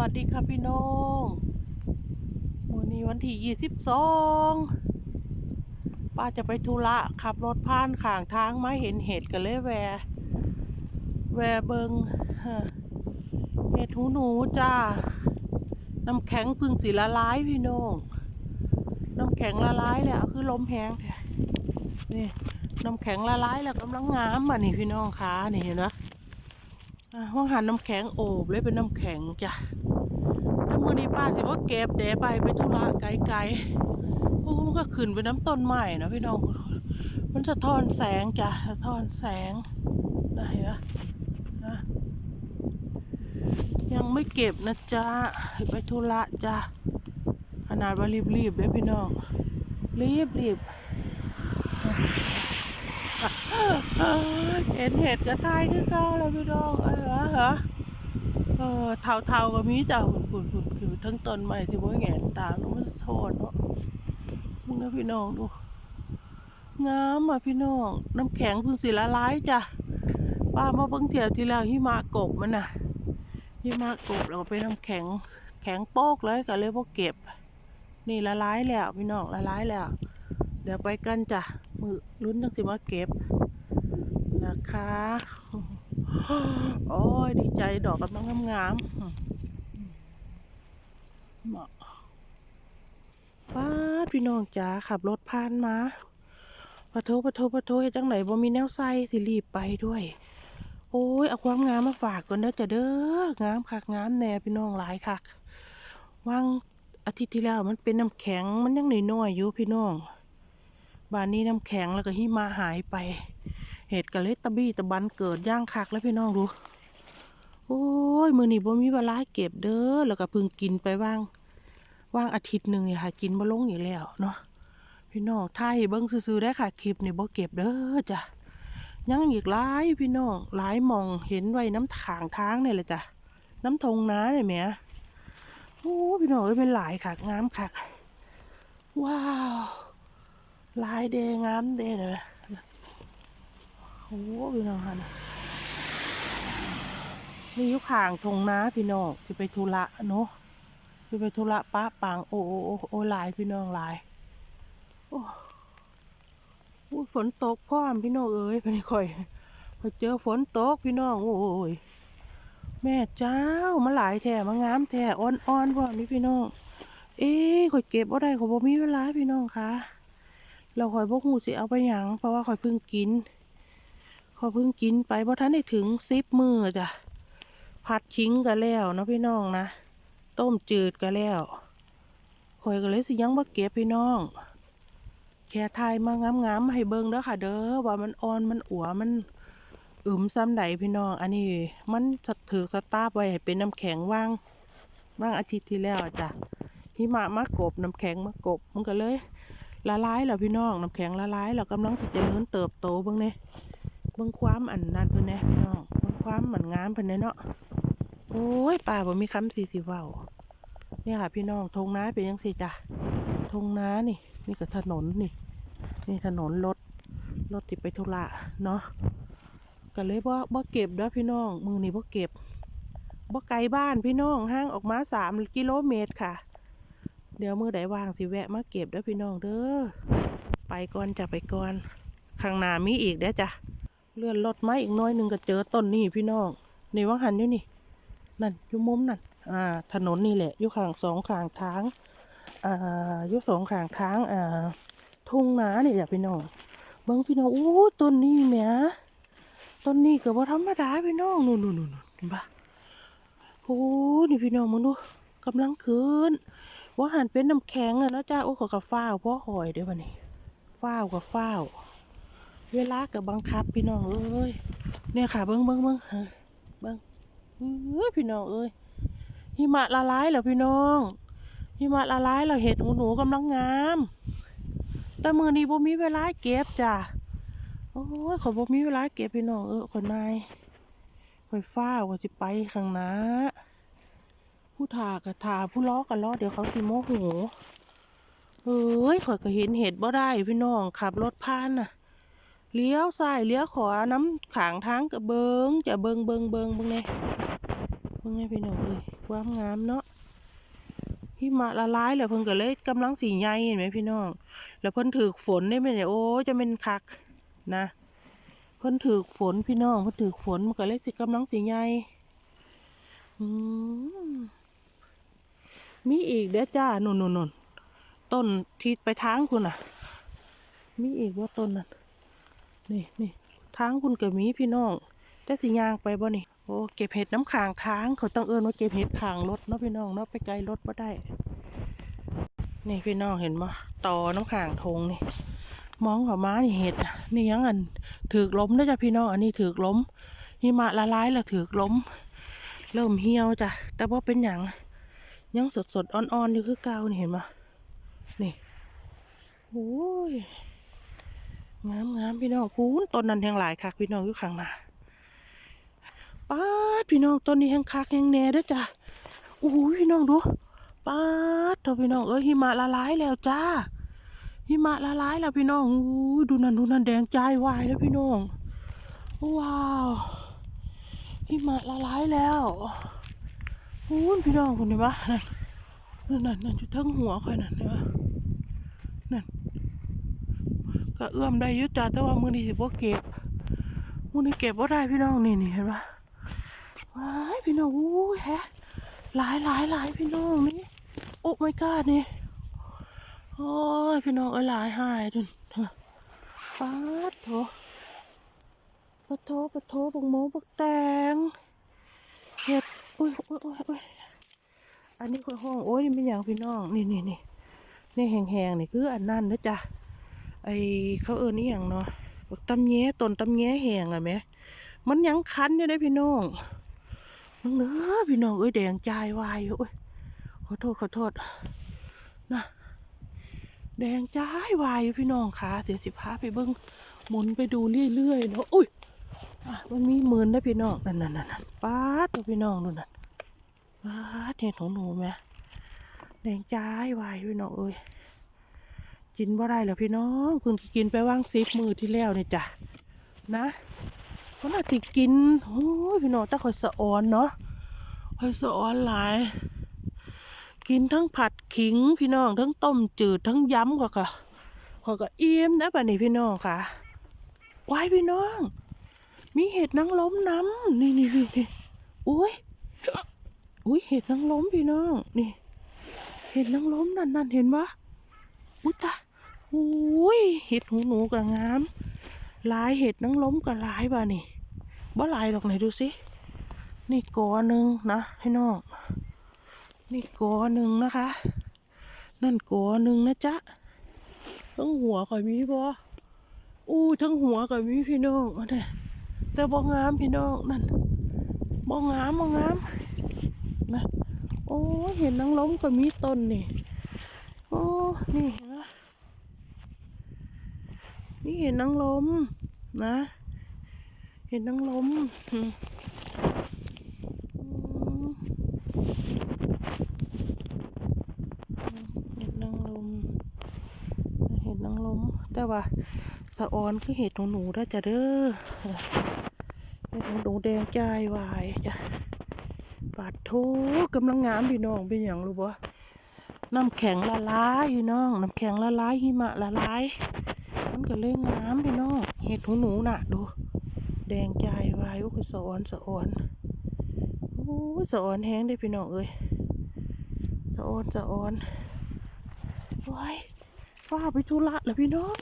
วัสดีค่ะพี่น้องวันนี้วันที่ยี่สิบสองป้าจะไปธุระขับรถผ่านข้างทางมาเห็นเห็ดกันเลยแวแวเบิงเห็ดหูหนูจ้า น้ำแข็งพึ่งสีละลายพี่น้อง น้ำแข็งละลายแล้วคือลมแห้งนี่น้ำแข็งละลายแล้วกำลังงามอะนี่พี่น้องคะนี่เห็นไหม อะว่างหันน้ำแข็งโอบเลยเป็นน้ำแข็งจ้ะแล้วมือนี้ป้าสิว่าเก็บแดดไปไปธุระไกลๆโอ้มันก็ขึ้นไปน้ำต้นใหม่นะพี่น้องมันสะท้อนแสงจ้ะสะท้อนแสงนะเห็นปะนะยังไม่เก็บนะจ๊ะไปธุระจ้ะขนาดว่ารีบๆเลยพี่น้องรีบๆ เห็นเห็ดกระทายคือเก่าแล้วพี่น้องเออฮะเออเทาเทาๆก็มีจ้ะฝุ่นฝุ่นฝุ่นคือทั้งต้นใหม่ที่ว่แงนตาเนาะมันโทษเนาะมึงนะพี่น้องดูงามอะพี่น้องน้ำแข็งเพึ่งสิละลายจ้ะป้ามาเพิ่งเที่ยวที่แล้วหิมะกบมันน่ะหิมะกบแล้วก็เป็นน้ำแข็งแข็งโป๊กเลยก็เลยพวกเก็บ นี่ละลายแล้วพี่น้องละลายแล้ว เดี๋ยวไปกันจ้ะ มือลุ้นจังสิมาเก็บนะคะ โอ้ยดีใจดอกกำลังงามๆเหมาะป้าพี่น้องจ๋าขับรถผ่านมาปะโทปะโทปะโทเฮ็ดจังไหนบ่มีแนวใส่สิรีบไปด้วย โอ้ยเอาความงามมาฝากก่อนเด้อจ้ะเด้องามคักงามแน่พี่น้องหลายคักวางอาทิตย์ที่แล้วมันเป็นน้ำแข็งมันยังหน้อยๆอยู่พี่น้อง บ้านนี้น้ำแข็งแล้วก็หิมะหายไป เห็ดกะเล็ดตะบี้ตะบันเกิดย่างคักแล้วพี่น้องดู โอ้ยมือนี่บ่มีเวลาเก็บเด้อแล้วก็พิ่งกินไปว่างว่างอาทิตย์หนึ่งเนี่ยค่ะ กินบ่ลงอีกแล้วเนาะพี่น้องไทยเบิ้งซื่อได้ค่ะคลิปนี่บ่เก็บเด้อจ้ะยังอีกหลายพี่น้องหลายมองเห็นไว้น้ำถางทางเนี่ยแหละจ้ะน้ำทงน้าเนี่ยแหมโอ้พี่น้องเอ้ยเป็นหลายคักงามคักว้าว ลายเดงามเดเลยโอ้พี่น้องค่ะนะนี่ยุข่างทงนาพี่น้องที่ไปธุระเนาะที่ไปธุระป้าปังโอ้โอ้โอ้ลายพี่น้องลายโอ้ยฝนตกพร้อมพี่น้องเอ้ยไปนี่ค่อยพอเจอฝนตกพี่น้องโอ้ยแม่เจ้ามาหลายแท้มางามแท้อ่อนอ่อนพร้อมนี่พี่น้อง เอ๊ะข่อยเก็บอาได้ข่อยบ่มีเวลาพี่น้องคะ เราข่อยบ่ฮู้สิเอาไปหยังเพราะว่าข่อยเพิ่งกินพอเพิ่งกินไปเพราะท่านได้ถึงซิปมือจ้ะผัดทิ้งกันแล้วเนาะพี่น้องนะต้มจืดกันแล้วข่อยก็เลยสิยังมาเก็บพี่น้องแค่ทายมางามๆให้เบิ่งเด้อค่ะ เด้อว่ามันอ่อนมันอัวมันอึมซ้ำใดพี่น้อง อันนี้มันถือสตาร์ไว้ให้เป็นน้ำแข็งว่างว่างอาทิตย์ที่แล้วจ้ะหิมะมากบน้ำแข็งมากบมันก็เลย ละลายแล้วพี่น้องน้ำแข็งละลายแล้วกำลังสิเจริญเติบโตเบิ่งเนี่ยเบิ่งความอันนั้นเพิ่นแหน่พี่น้องเบิ่งความมันงามเพิ่นแหน่เนาะโอ้ยป่าบ่มีคำสีสิเว้าเนี่ยค่ะพี่น้องทงน้าเป็นยังสิจ้ะทงน้านี่นี่ก็ถนนนี่ นี่ถนนรถรถที่ไปธุระเนาะก็เลยบ่บ่เก็บเด้อพี่น้องมือนี้บ่เก็บบ่ไกลบ้านพี่น้องห่างออกมาสามกิโลเมตรค่ะ เดี๋ยวมือใดว่างสิแวะมาเก็บเด้อพี่น้องเด้อ ไปก่อนจะไปก่อน ข้างหน้ามีอีกเด้อจ้ะ เลื่อนรถมาอีกน้อยหนึ่งก็เจอต้นนี่พี่น้อง นี่ว่างหันอยู่นี่ นั่นอยู่มุมนั่น อ่า ถนนนี่แหละอยู่ข้างสองข้างทาง อ่าอยู่สองข้างทาง อ่า ทุ่งนานี่แหละพี่น้องเบิ้งพี่น้อง โอ้ต้นนี้แหมต้นนี้ก็บ่ธรรมดาพี่น้องนู่นนู่นนู่นเห็นปะโอ้นี่พี่น้องมึงดูกำลังขึ้น ว่าหันเป็นน้ำแข็งอะนาะจ้าโอ้ขอกับฟ้าวพ่อหอยเด้อวันนี้ฟ้าวกับฟ้าวเวลากับบังคับพี่น้องเอ้ยเนี่ยค่ะเบิ้งเบิ้งเบิ้งเฮ้ยบิ้งเอ้ยพี่น้องเอ้ยหิมะละลายแล้วพี่น้องหิมะละลายแล้วเห็ดหูหนูกำลังงามแต่มือนี้บ่มีเวลาเก็บจ้ะโอ้ยขอบ่มีเวลาเก็บพี่น้องเออคนนายคอยฟ้าวก็สิไปข้างหน้า ผู้ถาก็ถ่าผู้ล้อก็ล้อเดี๋ยวเขาสิโมโหเอ้ยข่อยก็เห็นเห็ดบ่ได้พี่น้องขับรถผ่านน่ะเลี้ยวซ้ายเลี้ยวขวาน้ำขางทางกับเบิงจะเบิงเบิงเบิงเบิงเนี่ยเบิงเนี่ยพี่น้องเลยความงามเนาะหิมะละลายแล้วเพิ่นก็เลยกำลังสีใหญ่เห็นไหมพี่น้อง แล้วเพิ่นถือฝนได้ไหมเนี่ยโอ้จะเป็นคักนะ เพิ่นถือฝนพี่น้องเพิ่นถือฝนมันก็เลยสิกำลังสีใหญ่อืม มีอีกเด้อจ้านุ่นนุ่นนุ่นต้นที่ไปทางคุณอะ มีอีกว่าต้นนั้นนี่นี่ทางคุณก็มีพี่น้องแต่สิยางไปบ่นี่โอ้เก็บเห็ดน้ำขางทางเขาต้องเอิ้นว่าเก็บเห็ดขางรถเนาะพี่น้องเนาะไปไกลรถบ่ได้ นี่พี่น้องเห็นบ่ต่อน้ำขางทงนี่มองเขามานี่เห็ดนี่ยังอันถือกล้มนะจ้ะพี่น้องอันนี้ถือกล้มหิมะละลายแล้วถือกล้ม เริ่มเหี่ยวจ้ะแต่ว่าเป็นหยัง ยังสดสดอ่อนๆอยู่คือเก่านี่เห็นปะนี่โอ้ยงามงามพี่น้องพูนต้นนั้นแห่งหลายคักพี่น้องอยู่ข้างหน้าป้าดพี่น้องต้นนี้แห่งคักแห่งแน่เด้อจ้ะโอ้ยพี่น้องดูป้าดเถอะพี่น้องเอ้ยหิมะละลายแล้วจ้าหิมะละลายแล้วพี่น้องอู้ดูนั่นดูนั่นแดงใจวายแล้วพี่น้อง ว้าวหิมะละลายแล้ว อู้พี่น้องคนนี้ปะนั่นนั่นนั่นอยู่ทั้งหัวค่อยนั่นเห็นปะนั่นก็เอื้อมได้ยุจ้าแต่ว่ามือนี้สิบ่เก็บมือนี้เก็บบ่าได้พี่น้องนี่นี่เห็นปะว้ายพี่น้องอู้แฮะหลายหลายหลายพี่น้องนี่โอ้ไม่กล้านี่โอ้ยพี่น้องเอ้ยหลายหายดุนป๊าดโถปะโถปะโถบักโมบักแตงเห็ด อุ้ยอุ้ยอุ้ยอุ้ยอันนี้คือห้องโอ้ยนี่อย่างพี่น้องนี่นี่นี่นี่แห้งๆนี่คืออันนั้นนะจ๊ะไอเขาเอิ้นนี่อย่างเนาะบักตำแย้ต้นตำแย้แห้งอะแหมมันยังคันอยู่ได้พี่น้องมึงเด้อพี่น้องเอ้ยแดงใจวายอยู่โอ้ยขอโทษขอโทษนะแดงจ้ายวายอยู่พี่น้องค่ะเดี๋ยวสิพาไปเบิ้งหมุนไปดูเรื่อยๆเนาะอุ้ย มันมีหมื่นนะพี่น้องนั่นนั่นนั่นป้าดตัวพี่น้องนู่นน่ะป้าดเห็นของหนูไหมแดงจ้ายวายพี่น้องเอ้ยกินบ่ได้แล้วพี่น้องคุณกินไปว่างซิปมือที่แล้วนี่จ้ะนะเพราะน่าจะกินโอ้ยพี่น้องแต่คอยสะออนเนาะคอยสะออนหลาย กินทั้งผัดขิงพี่น้อง ทั้งต้มจืดทั้งยำก็ก็ขอก็อิ่มนะป่ะนี่พี่น้องค่ะวายพี่น้อง มีเห็ดนางล้มน้ำนี่นี่นี่นี่อุ้ยอุ้ยเห็ดนางล้มพี่น้องนี่ เห็ดนางล้มนั่นนั่นเห็นปะอุ้ยตาอุ้ยเห็ดหูหนูกับงามหลายเห็ดนางล้มกับหลายป่ะนี่บ่หลายหรอกไหนดูสินี่กอหนึ่งนะพี่น้องนี่กอหนึ่งนะคะ นั่นกอหนึ่งนะจ๊ะทั้งหัวก็มีบ่อู้ทั้งหัวก็มีพี่น้องอันนี้ แต่บ่งามพี่น้องนั่นบ่งามบ่งามนะโอ้เห็นนางล้มก็มีต้นนี่โอ้นี่เห็นไหมนี่เห็นนางล้มนะ เห็นนางล้มอืมอืม เห็ดนางลมเห็ดนาง ลมแต่ว่าสะออนคือเห็ดของหนูได้จ้ะเด้อเห็ดหนูแดงใจวายจ้ะปาดโถกำลังงามพี่น้องเป็นอย่างรู้บ่น้ำแข็งละลายพี่น้องน้ำแข็งละลายหิมะละลายมันก็เลยงามพี่น้องเห็ดของหนูน่ะ ดู แดงใจวายโอ้ยสะออนสะออนโอ้สะออนแห้งได้พี่น้องเอ้ยสะออนสะออนว้าย ฟ้าไปธุระเหรอพี่น้อง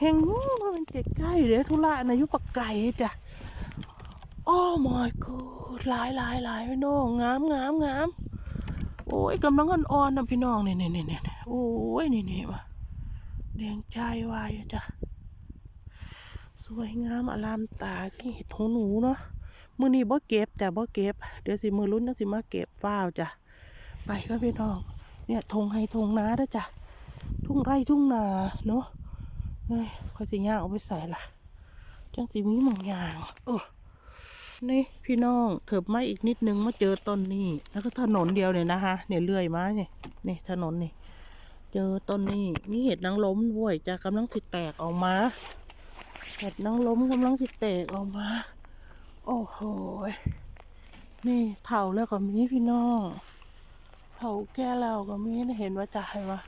เฮงงูมันเป็นเจ็ใกล้เดี๋ยวธุระนะยุปักไก่จ้ะโอ้ my god หลายหลายหลายพี่น้องงามงามงามโอ้ยกำลังอ่อนๆนะพี่น้องนี่นี่นี่นี่โอ้ยนี่นี่มาแดงใจวายจ้ะสวยงามอลามตาที่เห็ดหูหนูเนาะมือนี้บ่เก็บแต่บ่เก็บ เดี๋ยวสิมือรุ่นต้องสิมาเก็บฟ้าวจ้ะไปก็พี่น้อง เนี่ยทงให้ทงน้าด้อจ้ะ ทุ่งไร่ทุ่งนาเนาะเฮ้ยเขาจะย่างเอาไปใส่ล่ะ จังสีมีหมองยางเออนี่พี่น้องเถิบไม้อีกนิดนึงมาเจอต้นนี้ แล้วก็ถนนเดียวเนี่ยนะคะเนี่ยเลื่อยมาเนี่ยนี่ถนนนี่เจอต้นนี้นี่เห็ดนางล้มด้วยจะกำลังติดแตกออกมา เห็ดนางล้มกำลังติดแตกออกมา โอ้โหนี่เถาแล้วก็มีพี่น้องเถาแก่แล้วก็มีเห็นว่าจะให้ว่า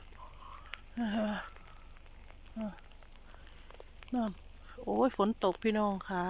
นั่นโอ้ยฝนตกพี่น้องค่ะ